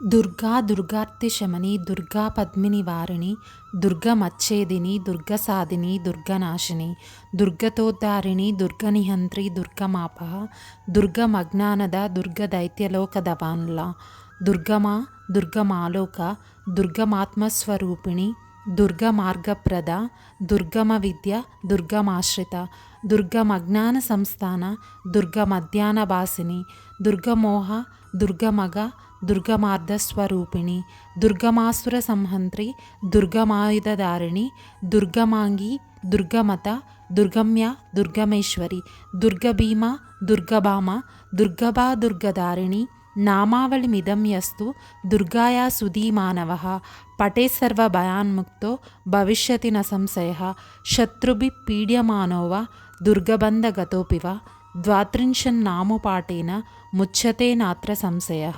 దుర్గా దుర్గార్తి శమని దుర్గా పద్మిని వారిణి దుర్గమచ్ఛేదిని దుర్గసాధిని దుర్గనాశిని దుర్గతోద్ధారిణి దుర్గనిహంత్రి దుర్గమాప దుర్గమజ్ఞానద దుర్గదైత్యలోకదవాన్ల దుర్గమా దుర్గమాలోక దుర్గమాత్మస్వరూపిణి దుర్గమార్గప్రద దుర్గమ విద్య దుర్గమాశ్రిత దుర్గమజ్ఞాన సంస్థాన దుర్గమధ్యానభాసిని దుర్గమోహ దుర్గమగ దుర్గమార్ధస్వరూపిణి దుర్గమాసుర సంహంత్రి దుర్గమాయుధధారిణి దుర్గమాంగి దుర్గమత దుర్గమ్య దుర్గమేశ్వరి దుర్గభీమ దుర్గభామ దుర్గభా దుర్గధారిణి నామావళిమిదం యస్తు దుర్గాయా సుధీమానవ పటే సర్వభయాన్ముక్తో భవిష్యతి న సంశయ శత్రుభిः పీడ్యమానో వా దుర్గబంధగతోऽపి వా ద్వాత్రింశన్నామపాఠేన ముచ్యతే నాత్ర సంశయ.